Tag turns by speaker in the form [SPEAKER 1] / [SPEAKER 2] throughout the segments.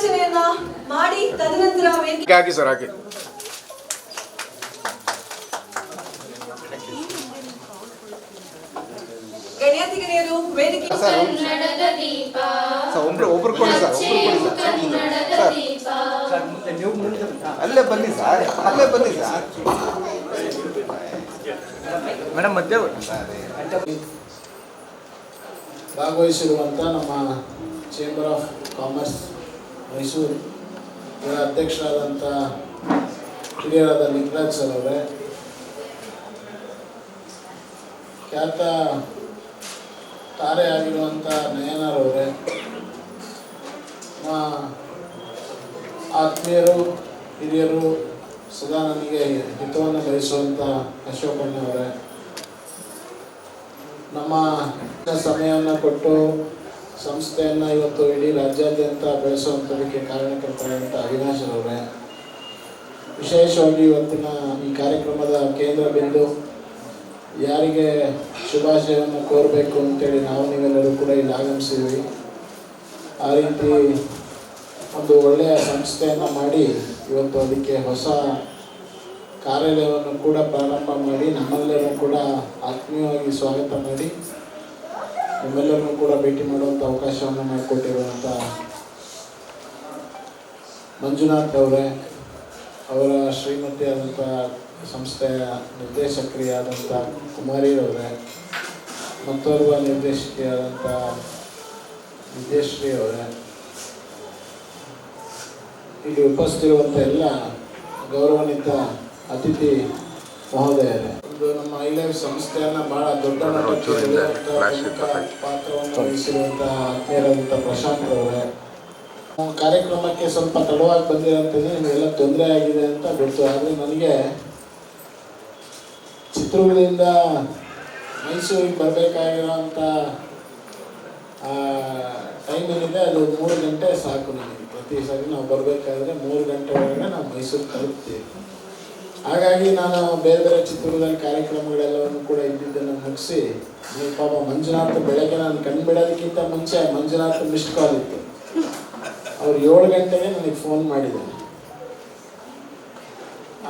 [SPEAKER 1] ಪುಷ್ಪಾರ್ಚನೆಯನ್ನ ಮಾಡಿ ತದನಂತರ
[SPEAKER 2] ಹಾಕಿ ಸರ್ ಹಾಕಿ
[SPEAKER 1] ಗಣ್ಯಾತಿಗಣ್ಯರು ವೇದಿಕೆ
[SPEAKER 2] ಸರ್ ಒಬ್ರು ಒಬ್ರು ಕೊಡಿ ಸರ್ ಒಬ್ರು ಕೊಡಿ ಸರ್. ಅಲ್ಲೇ ಬನ್ನಿ ಸರ್ ಅಲ್ಲೇ ಬನ್ನಿ ಸರ್. ಮೇಡಮ್ ಮಧ್ಯ
[SPEAKER 3] ಭಾಗವಹಿಸಿರುವಂಥ ನಮ್ಮ ಚೇಂಬರ್ ಆಫ್ ಕಾಮರ್ಸ್ ಮೈಸೂರು ಅಧ್ಯಕ್ಷರಾದಂಥ ಹಿರಿಯರಾದ ಲಿಂಗರಾಜ್ ಸರ್ ಅವರೇ, ಖ್ಯಾತ ತಾರೆ ಆಗಿರುವಂಥ ನಯನರವರೇ ನಮ್ಮ ಆತ್ಮೀಯರು, ಹಿರಿಯರು ಸದಾ ನನಗೆ ಹಿತವನ್ನು ಬಯಸುವಂಥ ಅಶೋಕಣ್ಣವರೇ ನಮ್ಮ ಸಮಯವನ್ನು ಕೊಟ್ಟು ಸಂಸ್ಥೆಯನ್ನು ಇವತ್ತು ಇಡೀ ರಾಜ್ಯಾದ್ಯಂತ ಬೆಳೆಸುವಂಥದಕ್ಕೆ ಕಾರಣಕರ್ತರಾದಂಥ ಅವಿನಾಶರವರೇ ವಿಶೇಷವಾಗಿ ಇವತ್ತಿನ ಈ ಕಾರ್ಯಕ್ರಮದ ಕೇಂದ್ರ ಬಿಂದು ಯಾರಿಗೆ ಶುಭಾಶಯವನ್ನು ಕೋರಬೇಕು ಅಂತೇಳಿ ನಾವು ನೀವೆಲ್ಲರೂ ಕೂಡ ಇಲ್ಲಿ ಆಗಮಿಸಿದ್ವಿ. ಆ ರೀತಿ ಒಂದು ಒಳ್ಳೆಯ ಸಂಸ್ಥೆಯನ್ನು ಮಾಡಿ ಇವತ್ತು ಅದಕ್ಕೆ ಹೊಸ ಕಾರ್ಯಾಲಯವನ್ನು ಕೂಡ ಪ್ರಾರಂಭ ಮಾಡಿ ನಮ್ಮೆಲ್ಲರೂ ಕೂಡ ಆತ್ಮೀಯವಾಗಿ ಸ್ವಾಗತ ಮಾಡಿ. ನಿಮ್ಮೆಲ್ಲರನ್ನು ಕೂಡ ಭೇಟಿ ಮಾಡುವಂಥ ಅವಕಾಶವನ್ನು ಮಾಡಿಕೊಟ್ಟಿರುವಂಥ ಮಂಜುನಾಥ್ ಅವರೇ, ಅವರ ಶ್ರೀಮತಿ ಶ್ರೀಮತಿಯಾದಂಥ ಸಂಸ್ಥೆಯ ನಿರ್ದೇಶಕರಿಯಾದಂಥ ಕುಮಾರಿಯವರೇ ಮತ್ತೋರ್ವ ನಿರ್ದೇಶಕಿಯಾದಂಥ ವಿದ್ಯಶ್ರೀ ಅವರೇ, ಇಲ್ಲಿ ಉಪಸ್ಥಿತಿರುವಂಥ ಎಲ್ಲ ಗೌರವಾನ್ವಿತ ಅತಿಥಿ ಮಹೋದಯರೇ. ಒಂದು ನಮ್ಮ ಐಲೈಫ್ ಸಂಸ್ಥೆಯನ್ನ ಬಹಳ ದೊಡ್ಡ ಪಾತ್ರವನ್ನು ವಹಿಸಿರುವಂಥ ಆತ್ಮೀಯರಾದಂಥ ಪ್ರಶಾಂತ್ ಅವರೇ ಕಾರ್ಯಕ್ರಮಕ್ಕೆ ಸ್ವಲ್ಪ ತಡವಾಗಿ ಬಂದಿರೋಂಥದ್ದು ನಿಮಗೆಲ್ಲ ತೊಂದರೆ ಆಗಿದೆ ಅಂತ ಗೊತ್ತು. ಆದರೆ ನನಗೆ ಚಿತ್ರಗಳಿಂದ ಮೈಸೂರಿಗೆ ಬರಬೇಕಾಗಿರೋಂಥ ಟೈಮ್ ಏನಿದೆ ಅದು ಮೂರು ಗಂಟೆ ಸಾಕು ನನಗೆ. ಪ್ರತಿ ಸಾರಿ ನಾವು ಬರಬೇಕಾದ್ರೆ ಮೂರು ಗಂಟೆ ಒಳಗಡೆ ನಾವು ಮೈಸೂರು ತಲುಪ್ತೀವಿ. ಹಾಗಾಗಿ ನಾನು ಬೇರೆ ಬೇರೆ ಚಿತ್ರದಲ್ಲಿ ಕಾರ್ಯಕ್ರಮಗಳೆಲ್ಲವನ್ನು ಕೂಡ ಇದ್ದಿದ್ದನ್ನು ಮುಗಿಸಿ ನೀವು ಪಾಪ ಮಂಜುನಾಥ್ ಬೆಳಗ್ಗೆ ನಾನು ಕಣ್ಣು ಬಿಡೋದಕ್ಕಿಂತ ಮುಂಚೆ ಮಂಜುನಾಥ್ ಮಿಸ್ಡ್ ಕಾಲ್ ಇತ್ತು. ಅವ್ರು ಏಳು ಗಂಟೆಗೆ ನನಗೆ ಫೋನ್ ಮಾಡಿದ್ದಾರೆ.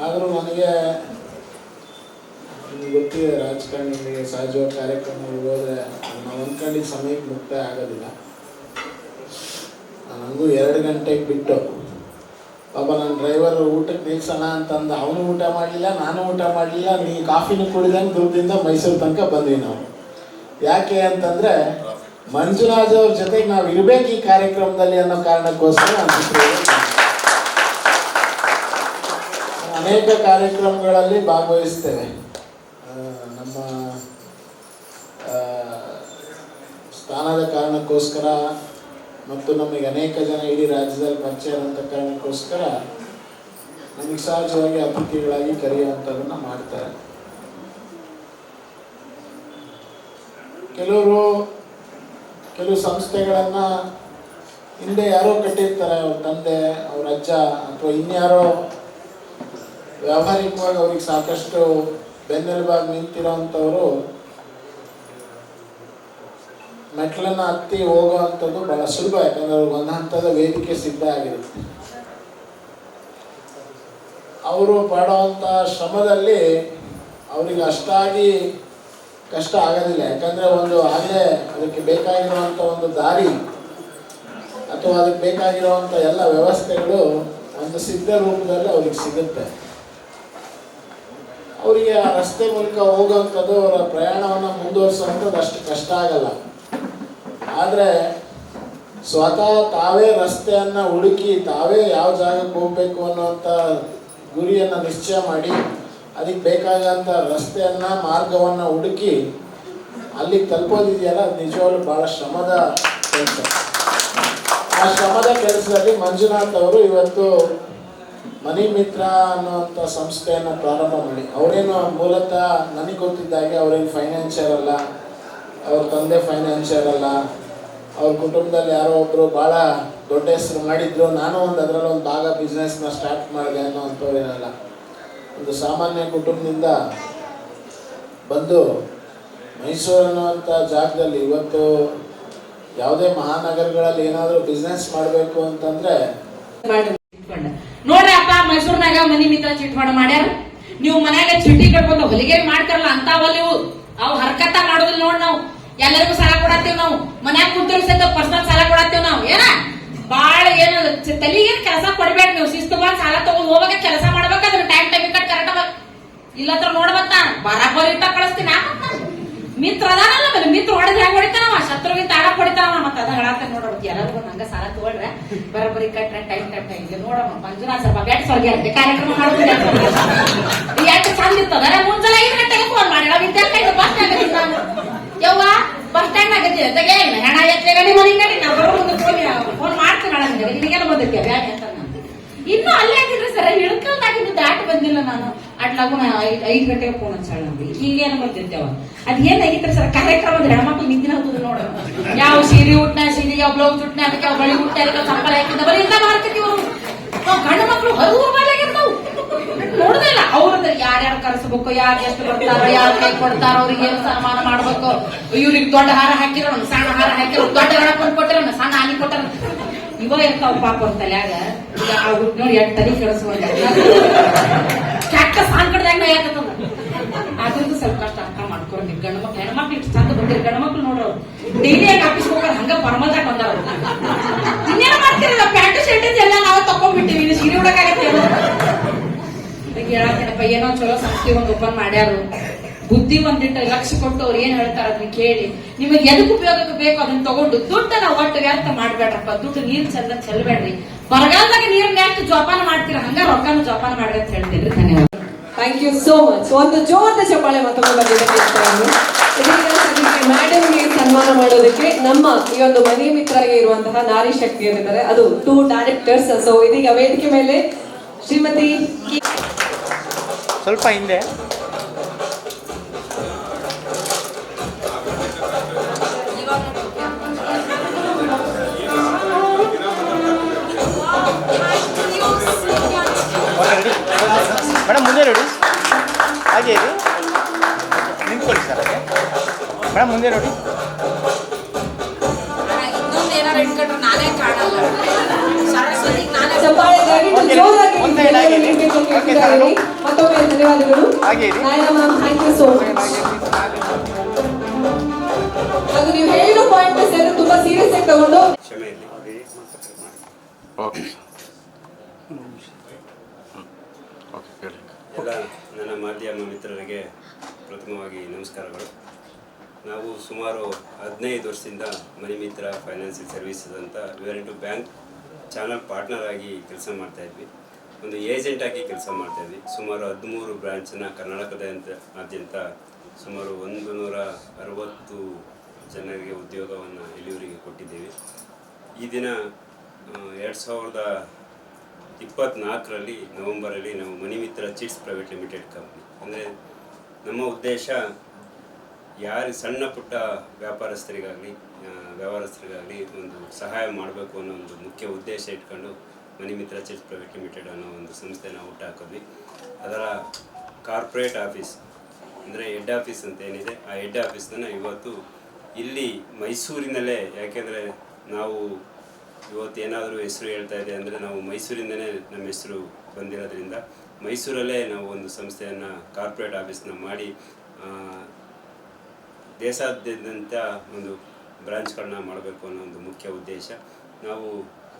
[SPEAKER 3] ಆದರೂ ನನಗೆ ಗೊತ್ತಿದೆ, ರಾಜಕಾರಣಿಗಳಿಗೆ ಸಹಜವಾಗಿ ಕಾರ್ಯಕ್ರಮಗಳು ಹೋದರೆ ನಾವು ಅಂದ್ಕೊಂಡಿದ್ದ ಸಮಯಕ್ಕೆ ಮುಕ್ತಾಯ ಆಗೋದಿಲ್ಲ. ನನಗೂ ಎರಡು ಗಂಟೆಗೆ ಬಿಟ್ಟು ಪಾಪ ನನ್ನ ಡ್ರೈವರ್ ಊಟಕ್ಕೆ ನಿಲ್ಸೋಣ ಅಂತಂದು, ಅವನು ಊಟ ಮಾಡಲಿಲ್ಲ, ನಾನು ಊಟ ಮಾಡಲಿಲ್ಲ, ನೀ ಕಾಫಿನೂ ಕುಡಿದಂಗೆ ದುಡ್ಡಿಂದ ಮೈಸೂರು ತನಕ ಬಂದ್ವಿ ನಾವು. ಯಾಕೆ ಅಂತಂದರೆ ಮಂಜುನಾಥ್ ಅವ್ರ ಜೊತೆಗೆ ನಾವು ಇರಬೇಕು ಈ ಕಾರ್ಯಕ್ರಮದಲ್ಲಿ ಅನ್ನೋ ಕಾರಣಕ್ಕೋಸ್ಕರ ಅನೇಕ ಕಾರ್ಯಕ್ರಮಗಳಲ್ಲಿ ಭಾಗವಹಿಸ್ತೇವೆ ನಮ್ಮ ಸ್ಥಾನದ ಕಾರಣಕ್ಕೋಸ್ಕರ ಮತ್ತು ನಮಗೆ ಅನೇಕ ಜನ ಇಡೀ ರಾಜ್ಯದಲ್ಲಿ ಪರಿಚಯ ಇರುವಂಥ ಕಾರಣಕ್ಕೋಸ್ಕರ ನಮಗೆ ಸಹಜವಾಗಿ ಅತಿಥಿಗಳಾಗಿ ಕರೆಯುವಂಥದ್ದನ್ನು ಮಾಡ್ತಾರೆ. ಕೆಲವರು ಕೆಲವು ಸಂಸ್ಥೆಗಳನ್ನು ಹಿಂದೆ ಯಾರೋ ಕಟ್ಟಿರ್ತಾರೆ, ಅವ್ರ ತಂದೆ, ಅವ್ರ ಅಜ್ಜ ಅಥವಾ ಇನ್ಯಾರೋ ವ್ಯಾವಹಾರಿಕವಾಗಿ ಅವ್ರಿಗೆ ಸಾಕಷ್ಟು ಬೆನ್ನೆಲುಬಾಗಿ ನಿಂತಿರೋವಂಥವ್ರು ಮೆಟ್ಲನ್ನ ಹತ್ತಿ ಹೋಗುವಂಥದ್ದು ಬಹಳ ಸುಲಭ, ಯಾಕಂದ್ರೆ ಅವ್ರಿಗೆ ಒಂದು ಹಂತದ ವೇದಿಕೆ ಸಿದ್ಧ ಆಗಿರುತ್ತೆ. ಅವರು ಪಡುವಂಥ ಶ್ರಮದಲ್ಲಿ ಅವರಿಗೆ ಅಷ್ಟಾಗಿ ಕಷ್ಟ ಆಗೋದಿಲ್ಲ. ಯಾಕಂದರೆ ಒಂದು ಆಗಲೇ ಅದಕ್ಕೆ ಬೇಕಾಗಿರುವಂಥ ಒಂದು ದಾರಿ ಅಥವಾ ಅದಕ್ಕೆ ಬೇಕಾಗಿರುವಂಥ ಎಲ್ಲ ವ್ಯವಸ್ಥೆಗಳು ಒಂದು ಸಿದ್ಧ ರೂಪದಲ್ಲಿ ಅವ್ರಿಗೆ ಸಿಗುತ್ತೆ. ಅವರಿಗೆ ಆ ರಸ್ತೆ ಮೂಲಕ ಹೋಗುವಂಥದ್ದು ಅವರ ಪ್ರಯಾಣವನ್ನು ಮುಂದುವರಿಸುವಂಥದ್ದು ಅಷ್ಟು ಕಷ್ಟ ಆಗಲ್ಲ. ಆದರೆ ಸ್ವತಃ ತಾವೇ ರಸ್ತೆಯನ್ನು ಹುಡುಕಿ ತಾವೇ ಯಾವ ಜಾಗಕ್ಕೆ ಹೋಗಬೇಕು ಅನ್ನುವಂಥ ಗುರಿಯನ್ನು ನಿಶ್ಚಯ ಮಾಡಿ ಅದಕ್ಕೆ ಬೇಕಾದಂಥ ರಸ್ತೆಯನ್ನು, ಮಾರ್ಗವನ್ನು ಹುಡುಕಿ ಅಲ್ಲಿಗೆ ತಲುಪೋದಿದೆಯಲ್ಲ ನಿಜವಾಗ್ಲೂ ಭಾಳ ಶ್ರಮದ ಕೆಲಸ. ಆ ಶ್ರಮದ ಕೆಲಸದಲ್ಲಿ ಮಂಜುನಾಥ್ ಅವರು ಇವತ್ತು ಮನಿ ಮಿತ್ರ ಅನ್ನುವಂಥ ಸಂಸ್ಥೆಯನ್ನು ಪ್ರಾರಂಭ ಮಾಡಿ. ಅವರೇನು ಮೂಲತಃ ನನಗೆ ಗೊತ್ತಿದ್ದಾಗೆ ಅವರೇನು ಫೈನಾನ್ಷಿಯರ್ ಅಲ್ಲ, ಅವ್ರ ತಂದೆ ಫೈನಾನ್ಷಿಯರ್ ಅಲ್ಲ ಅವ್ರ ಕುಟುಂಬದಲ್ಲಿ ಯಾರೋ ಒಬ್ಬರು ಭಾಳ ದೊಡ್ಡ ಹೆಸರು ಮಾಡಿದ್ರು, ನಾನು ಒಂದು ಅದರಲ್ಲಿ ಒಂದು ಭಾಗ ಬಿಸ್ನೆಸ್ನ ಸ್ಟಾರ್ಟ್ ಮಾಡಿದೆ ಅನ್ನೋವಂಥವ್ರೇನಲ್ಲ ಒಂದು ಸಾಮಾನ್ಯ ಕುಟುಂಬದಿಂದ ಬಂದು ಮೈಸೂರು ಅನ್ನುವಂಥ ಜಾಗದಲ್ಲಿ ಇವತ್ತು ಯಾವುದೇ ಮಹಾನಗರಗಳಲ್ಲಿ ಏನಾದರೂ ಬಿಸ್ನೆಸ್ ಮಾಡಬೇಕು ಅಂತಂದ್ರೆ
[SPEAKER 4] ನೋಡ್ರಿ ಅಪ್ಪ, ಮೈಸೂರಿನಾಗ ಮನಿ ಮಿತ್ರ ಚಿಟ್ಕೊಂಡ ಮಾಡ್ಯಾರ. ನೀವು ಮನ್ಯಾಗ ಚೀಟಿ ಕಟ್ಕೊಂಡು ಹೊಲಿಗೆ ಮಾಡ್ತಾರಲ್ಲ ಅಂತ ಇವು ಅವು ಹರ್ಕತ್ತ ಮಾಡೋದಿಲ್ಲ ನೋಡ್ ನಾವು. ಎಲ್ಲರಿಗೂ ಸಾಲ ಕೊಡತ್ತೀವಿ ನಾವು. ಮನ್ಯಾಗ ಕುಂತಿರ್ ಸಹಿತ ಪರ್ಸನಲ್ ಸಾಲ ಕೊಡತ್ತೀವಿ ನಾವು. ಏನ? ಬಾಳ ಏನು ತಲಿಗೆ ಕೆಲಸ ಕೊಡ್ಬೇಡ ನೀವು. ಶಿಸ್ತು ಬಂದ್ ಸಾಲ ತಗೊಂಡ್ ಹೋಗಾಗ ಕೆಲಸ ಮಾಡ್ಬೇಕಾದ್ರೆ ಟೈಮ್ ಟೈಮ್ ಕಟ್ ಕರೆಕ್ಟ್ ಇಲ್ಲತ್ರ ನೋಡ್ಬತ್ತ ಬರಾಬರಿ ಇಟ್ಟ ಕಳಿಸ್ತೀನಿ. ಮಿತ್ರ ಅದಾನಲ್ಲ ಮೇಲೆ ಮಿತ್ರ ಹೊಡೆದ್ ಹೆಂಗ್ ಹೊಡಿತಾನವ ಶತ್ರುಗಿಂತ ತಾಡ ಹೊಡಿತಾನವ ಮತ್ತ ಅದ ಹೇಳತ್ತ ನೋಡ್ರಿ ಎಲ್ಲರಿಗೂ ನಂಗ ಸಾಲ ತಗೊಳ್ರೆ. ಬರಬರಿ ಕಟ್ರೆ ಟೈಮ್ ಟೈಮ್ ಟೈಮ್ ನೋಡಮ್ಮ, ಮಂಜುನಾಥ್ ಸ್ವಲ್ಪ ಬ್ಯಾಟ್ ಸ್ವರ್ಗ ಅಂತ ಕಾರ್ಯಕ್ರಮ ಮಾಡ್ತೀನಿ. ಎಷ್ಟು ಚಂದ ಇರ್ತದ. ಮುಂಜಾನೆ ಐದು ಗಂಟೆಗೆ ಫೋನ್ ಮಾಡಿ. ನಾವು ಬಸ್ ಆಗುತ್ತೆ ಯವ್ವ ಬಸ್ ಸ್ಟ್ಯಾಂಡ್ ಆಗತ್ತೀನಿ ತೆಗೆ ಹೆಣ ಎತ್ತೆ ಗಡಿ ಮನೆ ಗಡಿ ನಾ ಬರೋ ಮುಂದೆ ಫೋನ್ ಫೋನ್ ಮಾಡ್ತೀನಿ ನಿನಗೆ ನಿನಗೇನು ಬಂದಿರ್ತೀಯ ಬ್ಯಾಗ್ ಅಂತ ನಾನು? ಇನ್ನು ಅಲ್ಲೇ ಹಾಕಿದ್ರೆ ಸರ್ ಹಿಡ್ಕೊಂಡಾಗಿದ್ದು ದಾಟಿ ಬಂದಿಲ್ಲ ನಾನು. ಅಟ್ಲಾಗು ಐದು ಗಂಟೆಗೆ ಫೋನ್ ಹಚ್ಚಾಳ ನಮ್ಗೆ ಹೀಗೇನು ಬರ್ತಿರ್ತೇವ ಅದ್ ಏನಾಗಿತ್ತು ಸರ್ ಕಾರ್ಯಕ್ರಮದ ಹೆಣ್ಮಕ್ಳು ನಿಂತಿನ ಹತ್ತದ ನೋಡ. ಯಾವ ಸೀರೆ ಉಟ್ನ, ಸೀರೆ, ಯಾವ ಬ್ಲೌಸ್ ಉಟ್ನ, ಅದಕ್ಕೆ ಯಾವ ಬಳಿ ಉಟ್ಟ ಅದಕ್ಕೆ ಚಪ್ಪಲ ಹಾಕಿದ್ದ? ಬರೀ ಮಾಡ್ತಿದ್ವಿ ಅವರು ನಾವು ಗಂಡು ಮಕ್ಕಳು ಹರಿವು ಬಾಲಾಗಿರ್ತಾವು ನೋಡುದಿಲ್ಲ ಅವ್ರದ್ದು ಯಾರ್ಯಾರು ಕರೆಸ್ಬೇಕು, ಯಾರು ಎಷ್ಟು ಬರ್ತಾರೋ, ಯಾರು ಕೈ ಕೊಡ್ತಾರೋ, ಅವ್ರಿಗೆ ಏನು ಸನ್ಮಾನ ಮಾಡ್ಬೇಕು. ಇವ್ರಿಗೆ ದೊಡ್ಡ ಹಾರ ಹಾಕಿರೋ ಸಣ್ಣ ಹಾರ ಹಾಕಿರೋ ದೊಡ್ಡ ಗಣಪನ್ ಕೊಟ್ಟಿರೋ ಸಣ್ಣ ಹಾನಿ ಕೊಟ್ಟರ. ಇವ ಇರ್ತಾವ ಪಾಪ ತಲ್ಯಾಗ. ನೋಡಿ ಎಷ್ಟು ತಲೆ ಕೆಡಿಸುವಂತ ಕೆಟ್ಟ ಸಾಂಕಡ್ದಾಗ ಯಾಕತ್ತದ ಅದ್ರದ್ದು ಸ್ವಲ್ಪ ಕಷ್ಟ ಅರ್ಥ ಮಾಡ್ಕೊಂಡು ಗಂಡ ಮಕ್ಳು ಹೆಣ್ಮಕ್ಳು ಇಷ್ಟು ಚಂದ ಬಂದಿರಿ, ಗಂಡ ಮಕ್ಳು ನೋಡ್ರು ಡೈಲಿ ಆಫೀಸ್ ಹೋಗೋರು ಹಂಗ ಪರಮದಾಗ ಬಂದಾರ ಮಾಡ್ತಿರಲ್ಲ ಪ್ಯಾಂಟ್, ಶರ್ಟ್ ಎಲ್ಲ ನಾವು ತಕೊಂಡ್ಬಿಟ್ಟಿವಿ ಸೀರೆ ಉಡಕಾಗತ್ತೆ ಈಗ ಏನೋ ಚಲೋ ಸಂಸ್ಥೆ ಒಂದು ಓಪನ್ ಮಾಡ್ಯಾರು. ಬುದ್ಧಿ ಒಂದಿಟ್ಟು ಲಕ್ಷ ಕೊಟ್ಟು ಅವ್ರು ಏನ್ ಹೇಳ್ತಾರ ಅದನ್ನ ಕೇಳಿ. ನಿಮಗೆ ಎದಕ್ ಉಪಯೋಗಕ್ಕೆ ಬೇಕು ಅದನ್ನ ತಗೊಂಡು ದುಡ್ಡನ್ನ ಒಟ್ಟು ವ್ಯರ್ಥ ಮಾಡ್ಬೇಡ್ರಪ್ಪ. ದುಡ್ಡು ನೀರ್ ಚಂದ ಚೆಲ್ಬೇಡ್ರಿ. ಬರಗಾಲದಾಗ ನೀರನ್ನ ಯಾಕೆ ಜೋಪಾನ ಮಾಡ್ತೀರಾ, ಹಂಗ ರೊಕ್ಕನ ಜೋಪಾನ ಮಾಡ್ರಿ ಅಂತ ಹೇಳ್ತೀನಿ ಧನ್ಯವಾದ.
[SPEAKER 1] ಥ್ಯಾಂಕ್ ಯು ಸೋ ಮಚ್ ಒಂದು ಜೋರದ ಚಪ್ಪಾಳೆ ಬಂದಿದೆ ಮೇಡಮ್ಗೆ ಸನ್ಮಾನ ಮಾಡೋದಕ್ಕೆ ನಮ್ಮ ಈ ಒಂದು ಮನೆ ಮಿತ್ರರಿಗೆ ಇರುವಂತಹ ನಾರಿ ಶಕ್ತಿ ಏನಿದ್ದಾರೆ ಅದು ಟೂ ಡೈರೆಕ್ಟರ್ಸ್ ಸೊ ಇದೀಗ ವೇದಿಕೆ ಮೇಲೆ ಶ್ರೀಮತಿ
[SPEAKER 2] ಸ್ವಲ್ಪ ಹಿಂದೆ. ಮೇಡಮ್ ಮುಂದೆ ನೋಡಿ. ಹಾಗೆ ನಿಂತ್ಕೊಳ್ಳಿ ಸರ್ ಅದೇ ಮೇಡಮ್ ಮುಂದೆ ನೋಡಿ.
[SPEAKER 1] ಧನ್ಯವಾದಗಳು ಥ್ಯಾಂಕ್ ಯು ಸೋ ಮಚ್ ಅದು ನೀವು ಹೇಳಿರೋ ಪಾಯಿಂಟ್ ಸೇರಿ ತುಂಬಾ ಸೀರಿಯಸ್ ಆಗಿ ತಗೊಂಡು.
[SPEAKER 2] ಓಕೆ.
[SPEAKER 5] ಎಲ್ಲ ನನ್ನ ಮಾಧ್ಯಮ ಮಿತ್ರರಿಗೆ ಪ್ರಥಮವಾಗಿ ನಮಸ್ಕಾರಗಳು. ನಾವು ಸುಮಾರು ಹದಿನೈದು ವರ್ಷದಿಂದ ಮನಿ ಮಿತ್ರ ಫೈನಾನ್ಸಿಯಲ್ ಸರ್ವಿಸಸ್ ಅಂತ ವೇರ್ ಟು ಬ್ಯಾಂಕ್ ಚಾನಲ್ ಪಾರ್ಟ್ನರ್ ಆಗಿ ಕೆಲಸ ಮಾಡ್ತಾ ಇದ್ವಿ. ಒಂದು ಏಜೆಂಟ್ ಆಗಿ ಕೆಲಸ ಮಾಡ್ತಾ ಇದ್ವಿ. ಸುಮಾರು ಹದಿಮೂರು ಬ್ರಾಂಚನ್ನ ಕರ್ನಾಟಕದಾದ್ಯಂತ ಸುಮಾರು ಒಂದು ನೂರ ಅರವತ್ತು ಜನರಿಗೆ ಉದ್ಯೋಗವನ್ನು ಇಳಿಯೂರಿಗೆ ಕೊಟ್ಟಿದ್ದೀವಿ. ಈ ದಿನ ಎರಡು ಸಾವಿರದ ಇಪ್ಪತ್ನಾಲ್ಕರಲ್ಲಿ ನವೆಂಬರಲ್ಲಿ ನಾವು Manimitra chits private limited company. ಅಂದರೆ ನಮ್ಮ ಉದ್ದೇಶ ಯಾರು ಸಣ್ಣ ಪುಟ್ಟ ವ್ಯಾಪಾರಸ್ಥರಿಗಾಗಲಿ ವ್ಯವಹಾರಸ್ಥರಿಗಾಗಲಿ ಒಂದು ಸಹಾಯ ಮಾಡಬೇಕು ಅನ್ನೋ ಒಂದು ಮುಖ್ಯ ಉದ್ದೇಶ ಇಟ್ಕೊಂಡು ಮಣಿಮಿತ್ರ ಚರ್ಚ್ ಪ್ರೈವೇಟ್ ಲಿಮಿಟೆಡ್ ಅನ್ನೋ ಒಂದು ಸಂಸ್ಥೆನ ಹುಟ್ಟಾಕಿದ್ವಿ ಅದರ ಕಾರ್ಪೊರೇಟ್ ಆಫೀಸ್ ಅಂದರೆ ಹೆಡ್ ಆಫೀಸ್ ಅಂತ ಏನಿದೆ, ಆ ಹೆಡ್ ಆಫೀಸನ್ನ ಇವತ್ತು ಇಲ್ಲಿ ಮೈಸೂರಿನಲ್ಲೇ, ಯಾಕೆಂದರೆ ನಾವು ಇವತ್ತು ಏನಾದರೂ ಹೆಸರು ಹೇಳ್ತಾ ಇದೆ ಅಂದರೆ ನಾವು ಮೈಸೂರಿಂದನೇ ನಮ್ಮ ಹೆಸರು ಬಂದಿರೋದ್ರಿಂದ ಮೈಸೂರಲ್ಲೇ ನಾವು ಒಂದು ಸಂಸ್ಥೆಯನ್ನು, ಕಾರ್ಪೊರೇಟ್ ಆಫೀಸ್ನ ಮಾಡಿ ದೇಶಾದ್ಯಂತ ಒಂದು ಬ್ರಾಂಚ್ಗಳನ್ನ ಮಾಡಬೇಕು ಅನ್ನೋ ಒಂದು ಮುಖ್ಯ ಉದ್ದೇಶ. ನಾವು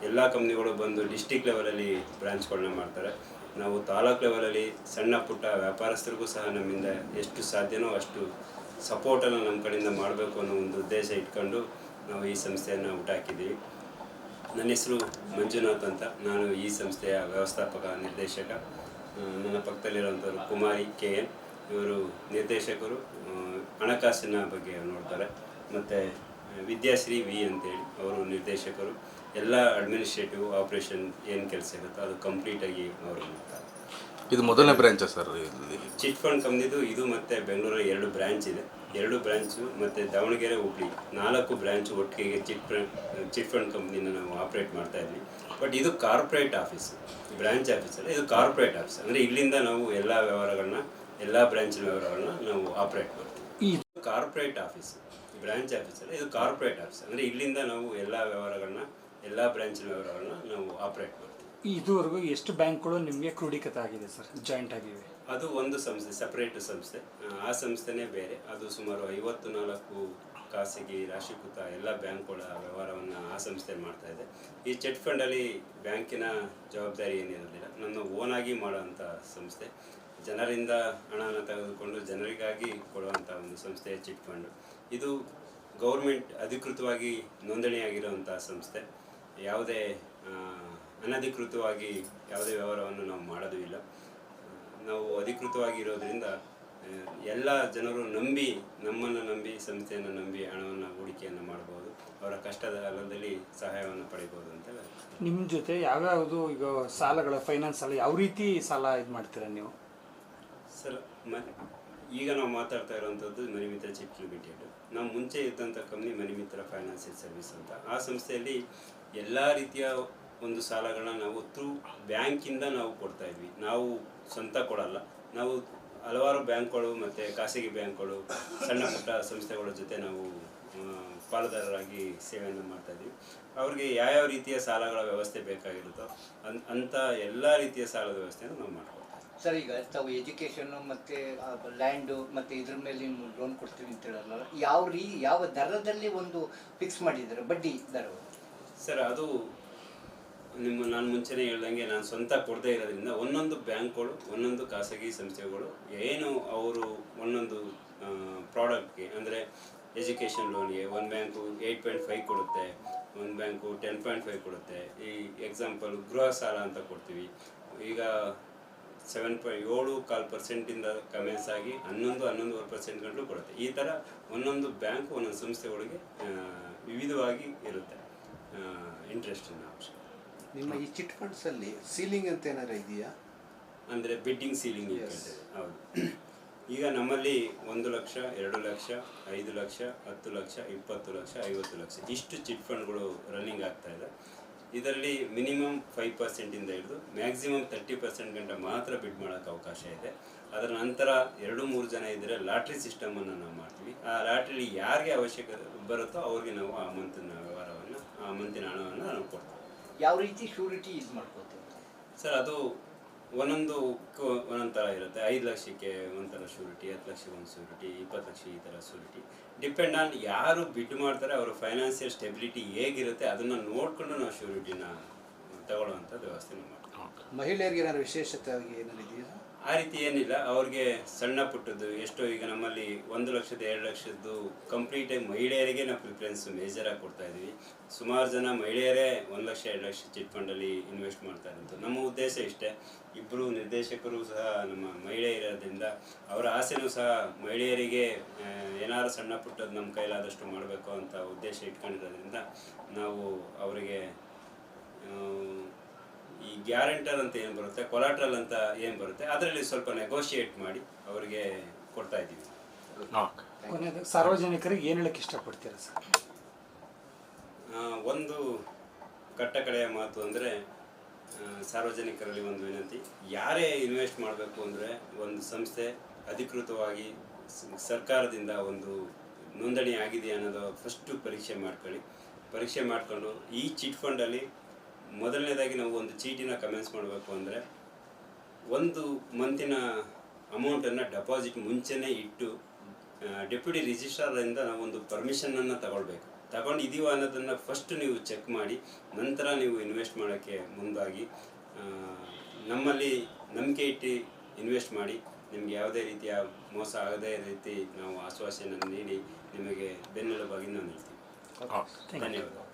[SPEAKER 5] ಎಲ್ಲ ಕಂಪ್ನಿಗಳು ಬಂದು ಡಿಸ್ಟಿಕ್ ಲೆವೆಲಲ್ಲಿ ಬ್ರಾಂಚ್ಗಳನ್ನ ಮಾಡ್ತಾರೆ. ನಾವು ತಾಲೂಕ್ ಲೆವೆಲಲ್ಲಿ ಸಣ್ಣ ಪುಟ್ಟ ವ್ಯಾಪಾರಸ್ಥರಿಗೂ ಸಹ ನಮ್ಮಿಂದ ಎಷ್ಟು ಸಾಧ್ಯನೋ ಅಷ್ಟು ಸಪೋರ್ಟನ್ನು ನಮ್ಮ ಕಡೆಯಿಂದ ಮಾಡಬೇಕು ಅನ್ನೋ ಒಂದು ಉದ್ದೇಶ ಇಟ್ಕೊಂಡು ನಾವು ಈ ಸಂಸ್ಥೆಯನ್ನು ಹುಟ್ಟಾಕಿದ್ದೀವಿ ನನ್ನ ಹೆಸರು ಮಂಜುನಾಥ್ ಅಂತ. ನಾನು ಈ ಸಂಸ್ಥೆಯ ವ್ಯವಸ್ಥಾಪಕ, ನಿರ್ದೇಶಕ. ನನ್ನ ಪಕ್ಕದಲ್ಲಿರುವಂಥವ್ರು ಕುಮಾರಿ ಕೆ ಎನ್. ಇವರು ನಿರ್ದೇಶಕರು. ಹಣಕಾಸಿನ ಬಗ್ಗೆ ನೋಡ್ತಾರೆ. ಮತ್ತು ವಿದ್ಯಾಶ್ರೀ ವಿ ಅಂತೇಳಿ ಅವರು ನಿರ್ದೇಶಕರು. ಎಲ್ಲ ಅಡ್ಮಿನಿಸ್ಟ್ರೇಟಿವ್ ಆಪ್ರೇಷನ್ ಏನು ಕೆಲಸ ಇರುತ್ತೋ ಅದು ಕಂಪ್ಲೀಟಾಗಿ ಅವರು ಮಾಡ್ತಾರೆ.
[SPEAKER 6] ಇದು ಮೊದಲನೇ ಬ್ರಾಂಚ ಸರ್ ಇಲ್ಲಿ?
[SPEAKER 5] ಚಿಟ್ ಫಂಡ್ ಕಂಪ್ನಿದು ಇದು ಮತ್ತು ಬೆಂಗಳೂರಲ್ಲಿ ಎರಡು ಬ್ರ್ಯಾಂಚ್ ಇದೆ. ಎರಡು ಬ್ರಾಂಚು ಮತ್ತು ದಾವಣಗೆರೆ ಹುಬ್ಳಿ ನಾಲ್ಕು ಬ್ರ್ಯಾಂಚ್ ಒಟ್ಟಿಗೆ ಚಿಟ್ ಫಂಡ್ ಚಿಟ್ ಫಂಡ್ ಕಂಪ್ನಿನ ನಾವು ಆಪ್ರೇಟ್ ಮಾಡ್ತಾ ಇದ್ವಿ. ಬಟ್ ಇದು ಕಾರ್ಪೊರೇಟ್ ಆಫೀಸ್ ಬ್ರ್ಯಾಂಚ್ ಆಫೀಸ್ ಅಲ್ಲ ಇದು ಕಾರ್ಪೊರೇಟ್ ಆಫೀಸ್ ಅಂದರೆ ಇಲ್ಲಿಂದ ನಾವು ಎಲ್ಲ ವ್ಯವಹಾರಗಳನ್ನ ಎಲ್ಲ ಬ್ರಾಂಚಿನ ವ್ಯವಹಾರಗಳನ್ನ ನಾವು ಆಪ್ರೇಟ್ ಮಾಡ್ತೀವಿ. ಇದು ಕಾರ್ಪೊರೇಟ್ ಆಫೀಸ್ ಬ್ರ್ಯಾಂಚ್ ಆಫೀಸ್ ಅಲ್ಲ ಇದು ಕಾರ್ಪೊರೇಟ್ ಆಫೀಸ್ ಅಂದರೆ ಇಲ್ಲಿಂದ ನಾವು ಎಲ್ಲ ವ್ಯವಹಾರಗಳನ್ನ ಎಲ್ಲ ಬ್ರ್ಯಾಂಚಿನ ವ್ಯವಹಾರಗಳನ್ನ ನಾವು ಆಪರೇಟ್ ಮಾಡ್ತೀವಿ.
[SPEAKER 7] ಇದುವರೆಗೂ ಎಷ್ಟು ಬ್ಯಾಂಕ್ಗಳು ನಿಮಗೆ ಕ್ರೋಢೀಕೃತ ಆಗಿದೆ ಸರ್ ಜಾಯಿಂಟ್ ಆಗಿವೆ?
[SPEAKER 5] ಅದು ಒಂದು ಸಂಸ್ಥೆ ಸಪರೇಟ್ ಸಂಸ್ಥೆ. ಆ, ಆ ಸಂಸ್ಥೆನೇ ಬೇರೆ. ಅದು ಸುಮಾರು ಐವತ್ತು ನಾಲ್ಕು ಖಾಸಗಿ ರಾಷ್ಟ್ರೀಕೃತ ಎಲ್ಲ ಬ್ಯಾಂಕ್ಗಳ ವ್ಯವಹಾರವನ್ನು ಆ ಸಂಸ್ಥೆ ಮಾಡ್ತಾ ಇದೆ. ಈ ಚೆಟ್ ಫಂಡಲ್ಲಿ ಬ್ಯಾಂಕಿನ ಜವಾಬ್ದಾರಿ ಏನಿರೋದಿಲ್ಲ. ನನ್ನ ಓನಾಗಿ ಮಾಡುವಂಥ ಸಂಸ್ಥೆ. ಜನರಿಂದ ಹಣನ ತೆಗೆದುಕೊಂಡು ಜನರಿಗಾಗಿ ಕೊಡುವಂಥ ಒಂದು ಸಂಸ್ಥೆ ಚಿಟ್ ಫಂಡ್. ಇದು ಗೌರ್ಮೆಂಟ್ ಅಧಿಕೃತವಾಗಿ ನೋಂದಣಿಯಾಗಿರುವಂಥ ಸಂಸ್ಥೆ. ಯಾವುದೇ ಅನಧಿಕೃತವಾಗಿ ಯಾವುದೇ ವ್ಯವಹಾರವನ್ನು ನಾವು ಮಾಡೋದು ಇಲ್ಲ. ನಾವು ಅಧಿಕೃತವಾಗಿ ಇರೋದ್ರಿಂದ ಎಲ್ಲ ಜನರು ನಂಬಿ ನಮ್ಮನ್ನು ನಂಬಿ ಸಂಸ್ಥೆಯನ್ನು ನಂಬಿ ಹಣವನ್ನು ಹೂಡಿಕೆಯನ್ನು ಮಾಡಬಹುದು ಅವರ ಕಷ್ಟದ ಕಾಲದಲ್ಲಿ ಸಹಾಯವನ್ನು ಪಡಿಬೋದು ಅಂತ
[SPEAKER 7] ನಿಮ್ಮ ಜೊತೆ ಯಾವ್ಯಾವುದು ಈಗ ಸಾಲಗಳ ಫೈನಾನ್ಸ್ ಸಾಲ ಯಾವ ರೀತಿ ಸಾಲ ಇದು ಮಾಡ್ತೀರಾ ನೀವು?
[SPEAKER 5] ಸರ್ ಈಗ ನಾವು ಮಾತಾಡ್ತಾ ಇರುವಂಥದ್ದು ಮನಿಮಿತ್ರ ಚಿಟ್ ಲಿಮಿಟೆಡ್. ನಾವು ಮುಂಚೆ ಇದ್ದಂಥ ಕಂಪ್ನಿ ಮನಿಮಿತ್ರ ಫೈನಾನ್ಷಿಯಲ್ ಸರ್ವಿಸ್ ಅಂತ. ಆ ಸಂಸ್ಥೆಯಲ್ಲಿ ಎಲ್ಲ ರೀತಿಯ ಒಂದು ಸಾಲಗಳನ್ನ ನಾವು ಥ್ರೂ ಬ್ಯಾಂಕಿಂದ ನಾವು ಕೊಡ್ತಾ ಇದ್ವಿ. ನಾವು ಸ್ವಂತ ಕೊಡಲ್ಲ. ನಾವು ಹಲವಾರು ಬ್ಯಾಂಕ್ಗಳು ಮತ್ತು ಖಾಸಗಿ ಬ್ಯಾಂಕ್ಗಳು, ಸಣ್ಣ ಪುಟ್ಟ ಸಂಸ್ಥೆಗಳ ಜೊತೆ ನಾವು ಪಾಲುದಾರರಾಗಿ ಸೇವೆಯನ್ನು ಮಾಡ್ತಾ ಇದ್ವಿ. ಅವ್ರಿಗೆ ಯಾವ್ಯಾವ ರೀತಿಯ ಸಾಲಗಳ ವ್ಯವಸ್ಥೆ ಬೇಕಾಗಿರುತ್ತೋ ಅಂತ ಎಲ್ಲ ರೀತಿಯ ಸಾಲದ ವ್ಯವಸ್ಥೆಯನ್ನು ನಾವು ಮಾಡ್ಕೊಡ್ತೀವಿ
[SPEAKER 2] ಸರ್, ಈಗ ತಾವು ಎಜುಕೇಷನ್ನು ಮತ್ತು ಲ್ಯಾಂಡು ಮತ್ತು ಇದ್ರ ಮೇಲೆ ನೀವು ಲೋನ್ ಕೊಡ್ತೀವಿ ಅಂತ ಹೇಳಲ್ಲ. ಯಾವ ರೀ, ಯಾವ ದರದಲ್ಲಿ ಒಂದು ಫಿಕ್ಸ್ ಮಾಡಿದ್ದಾರೆ? ಬಡ್ಡಿ ದರ.
[SPEAKER 5] ಸರ್, ಅದು ನಿಮ್ಮ ನಾನು ಮುಂಚೆನೇ ಹೇಳ್ದಂಗೆ ನಾನು ಸ್ವಂತ ಕೊಡದೇ ಇರೋದ್ರಿಂದ ಒಂದೊಂದು ಬ್ಯಾಂಕ್ಗಳು, ಒಂದೊಂದು ಖಾಸಗಿ ಸಂಸ್ಥೆಗಳು ಏನು ಅವರು ಒಂದೊಂದು ಪ್ರಾಡಕ್ಟ್ಗೆ ಅಂದರೆ ಎಜುಕೇಷನ್ ಲೋನ್ಗೆ ಒಂದು ಬ್ಯಾಂಕು ಏಯ್ಟ್ ಪಾಯಿಂಟ್ ಫೈವ್ ಕೊಡುತ್ತೆ, ಒಂದು ಬ್ಯಾಂಕು ಟೆನ್ ಪಾಯಿಂಟ್ ಫೈವ್ ಕೊಡುತ್ತೆ. ಈ ಎಕ್ಸಾಂಪಲ್ ಗೃಹ ಸಾಲ ಅಂತ ಕೊಡ್ತೀವಿ. ಈಗ ಸೆವೆನ್ ಪಾಯಿಂಟ್ ಏಳು ಕಾಲು ಪರ್ಸೆಂಟಿಂದ ಕಮೆನ್ಸ್ ಆಗಿ ಹನ್ನೊಂದು ಹನ್ನೊಂದುವರೆ ಪರ್ಸೆಂಟ್ ಗಂಟಲು ಕೊಡುತ್ತೆ. ಈ ಥರ ಒಂದೊಂದು ಬ್ಯಾಂಕ್ ಒಂದೊಂದು ಸಂಸ್ಥೆಗಳಿಗೆ ವಿವಿಧವಾಗಿ ಇರುತ್ತೆ ಇಂಟ್ರೆಸ್ಟಿನ ಅಂಶ.
[SPEAKER 8] ನಿಮ್ಮ ಈ ಚಿಟ್ ಫಂಡ್ಸಲ್ಲಿ ಸೀಲಿಂಗ್ ಅಂತ ಏನಾರು ಇದೆಯಾ?
[SPEAKER 5] ಅಂದರೆ ಬಿಡ್ಡಿಂಗ್ ಸೀಲಿಂಗ್ ಹೌದು. ಈಗ ನಮ್ಮಲ್ಲಿ ಒಂದು ಲಕ್ಷ ಎರಡು ಲಕ್ಷ ಐದು ಲಕ್ಷ ಹತ್ತು ಲಕ್ಷ ಇಪ್ಪತ್ತು ಲಕ್ಷ ಐವತ್ತು ಲಕ್ಷ ಇಷ್ಟು ಚಿಟ್ ಫಂಡ್ಗಳು ರನ್ನಿಂಗ್ ಆಗ್ತಾ ಇದೆ. ಇದರಲ್ಲಿ ಮಿನಿಮಮ್ ಫೈವ್ ಪರ್ಸೆಂಟಿಂದ ಹಿಡಿದು ಮ್ಯಾಕ್ಸಿಮಮ್ ತರ್ಟಿ ಪರ್ಸೆಂಟ್ ಗಂಟ ಮಾತ್ರ ಬಿಡ್ ಮಾಡೋಕ್ಕೆ ಅವಕಾಶ ಇದೆ. ಅದರ ನಂತರ ಎರಡು ಮೂರು ಜನ ಇದ್ದರೆ ಲಾಟ್ರಿ ಸಿಸ್ಟಮನ್ನು ನಾವು ಮಾಡ್ತೀವಿ. ಆ ಲಾಟ್ರಿಲಿ ಯಾರಿಗೆ ಅವಶ್ಯಕತೆ ಬರುತ್ತೋ ಅವ್ರಿಗೆ ನಾವು ಆ ಮಂತಿನ ವ್ಯವಹಾರವನ್ನು ಆ ಮಂತಿನ ಹಣವನ್ನು ನಾವು ಕೊಡ್ತೀವಿ.
[SPEAKER 2] ಯಾವ ರೀತಿ ಶ್ಯೂರಿಟಿ ಯೂಸ್ ಮಾಡ್ಕೋತೀವಿ
[SPEAKER 5] ಸರ್ ಅದು ಒಂದೊಂದು ಒಂದೊಂದು ಥರ ಇರುತ್ತೆ. ಐದು ಲಕ್ಷಕ್ಕೆ ಒಂಥರ ಶೂರಿಟಿ ಹತ್ತು ಲಕ್ಷಕ್ಕೆ ಒಂದು ಶೂರಿಟಿ ಇಪ್ಪತ್ತು ಲಕ್ಷ ಈ ಥರ ಶೂರಿಟಿ ಡಿಪೆಂಡ್ ಆನ್ ಯಾರು ಬಿಡ್ ಮಾಡ್ತಾರೆ, ಅವರ ಫೈನಾನ್ಷಿಯಲ್ ಸ್ಟೆಬಿಲಿಟಿ ಹೇಗಿರುತ್ತೆ ಅದನ್ನು ನೋಡಿಕೊಂಡು ನಾವು ಶೂರಿಟಿನ ತಗೊಳ್ಳುವಂಥ ವ್ಯವಸ್ಥೆ ಮಾಡ್ತೀವಿ.
[SPEAKER 8] ಮಹಿಳೆಯರಿಗೆ ಏನಾದ್ರು ವಿಶೇಷತೆಯಾಗಿ ಏನಾರು ಇದೆಯಾ?
[SPEAKER 5] ಆ ರೀತಿ ಏನಿಲ್ಲ, ಅವ್ರಿಗೆ ಸಣ್ಣ ಪುಟ್ಟದ್ದು, ಎಷ್ಟೋ ಈಗ ನಮ್ಮಲ್ಲಿ ಒಂದು ಲಕ್ಷದ ಎರಡು ಲಕ್ಷದ್ದು ಕಂಪ್ಲೀಟಾಗಿ ಮಹಿಳೆಯರಿಗೆ ನಾವು ಪ್ರಿಫರೆನ್ಸ್ ಮೇಜರಾಗಿ ಕೊಡ್ತಾ ಇದ್ದೀವಿ. ಸುಮಾರು ಜನ ಮಹಿಳೆಯರೇ ಒಂದು ಲಕ್ಷ, ಎರಡು ಲಕ್ಷ ಚಿಟ್ ಫಂಡಲ್ಲಿ ಇನ್ವೆಸ್ಟ್ ಮಾಡ್ತಾ ಇರೋದು. ನಮ್ಮ ಉದ್ದೇಶ ಇಷ್ಟೇ. ಇಬ್ಬರು ನಿರ್ದೇಶಕರು ಸಹ ನಮ್ಮ ಮಹಿಳೆ ಇರೋದ್ರಿಂದ ಅವರ ಆಸೆನೂ ಸಹ ಮಹಿಳೆಯರಿಗೆ ಏನಾದರೂ ಸಣ್ಣ ಪುಟ್ಟದ್ದು ನಮ್ಮ ಕೈಲಾದಷ್ಟು ಮಾಡಬೇಕು ಅಂತ ಉದ್ದೇಶ ಇಟ್ಕೊಂಡಿರೋದ್ರಿಂದ ನಾವು ಅವರಿಗೆ ಈ ಗ್ಯಾರಂಟರ್ ಅಂತ ಏನು ಬರುತ್ತೆ ಕೊಲಾಟ್ರಲ್ ಅಂತ ಏನು ಬರುತ್ತೆ ಅದರಲ್ಲಿ ಸ್ವಲ್ಪ ನೆಗೋಷಿಯೇಟ್ ಮಾಡಿ ಅವರಿಗೆ ಕೊಡ್ತಾ ಇದ್ದೀವಿ.
[SPEAKER 7] ಸಾರ್ವಜನಿಕರಿಗೆ ಏನು ಹೇಳಕ್ಕೆ ಇಷ್ಟಪಡ್ತೀರಾ ಸರ್?
[SPEAKER 5] ಒಂದು ಕಟ್ಟ ಕಡೆಯ ಮಾತು ಅಂದರೆ ಸಾರ್ವಜನಿಕರಲ್ಲಿ ಒಂದು ವಿನಂತಿ. ಯಾರೇ ಇನ್ವೆಸ್ಟ್ ಮಾಡಬೇಕು ಅಂದರೆ ಒಂದು ಸಂಸ್ಥೆ ಅಧಿಕೃತವಾಗಿ ಸರ್ಕಾರದಿಂದ ಒಂದು ನೋಂದಣಿ ಆಗಿದೆಯಾ ಅನ್ನೋದು ಫಸ್ಟು ಪರೀಕ್ಷೆ ಮಾಡ್ಕೊಳ್ಳಿ. ಪರೀಕ್ಷೆ ಮಾಡಿಕೊಂಡು ಈ ಚಿಟ್ ಫಂಡಲ್ಲಿ ಮೊದಲನೇದಾಗಿ ನಾವು ಒಂದು ಚೀಟಿನ ಕಮೆನ್ಸ್ ಮಾಡಬೇಕು ಅಂದರೆ ಒಂದು ಮಂತಿನ ಅಮೌಂಟನ್ನು ಡೆಪಾಸಿಟ್ ಮುಂಚೆನೇ ಇಟ್ಟು ಡೆಪ್ಯೂಟಿ ರಿಜಿಸ್ಟ್ರಾರಿಂದ ನಾವು ಒಂದು ಪರ್ಮಿಷನನ್ನು ತಗೊಳ್ಬೇಕು. ತಗೊಂಡು ಇದೀವ ಅನ್ನೋದನ್ನು ಫಸ್ಟ್ ನೀವು ಚೆಕ್ ಮಾಡಿ ನಂತರ ನೀವು ಇನ್ವೆಸ್ಟ್ ಮಾಡೋಕ್ಕೆ ಮುಂದಾಗಿ ನಮ್ಮಲ್ಲಿ ನಂಬಿಕೆ ಇಟ್ಟು ಇನ್ವೆಸ್ಟ್ ಮಾಡಿ ನಿಮಗೆ ಯಾವುದೇ ರೀತಿಯ ಮೋಸ ಆಗದೇ ರೀತಿ ನಾವು ಆಶ್ವಾಸನೆ ನೀಡಿ ನಿಮಗೆ ಬೆನ್ನೆಲುಬಾಗಿ ನಾವು ನಿಲ್ತೀವಿ. ಧನ್ಯವಾದ